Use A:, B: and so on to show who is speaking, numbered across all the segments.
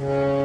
A: Mm-hmm.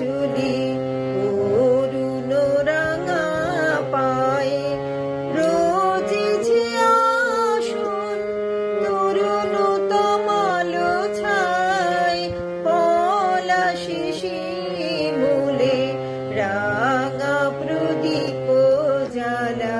A: চুলি করুণ রাঙা পায়ে। রোজ যে আসুন তরুণ তমালো ছাই পলাশি শিমুলে রাঙা প্রদীপ জ্বালা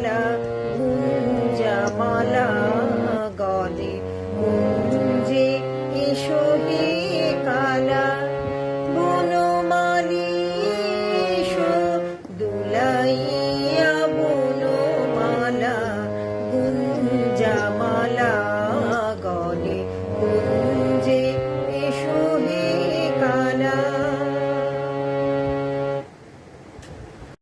A: no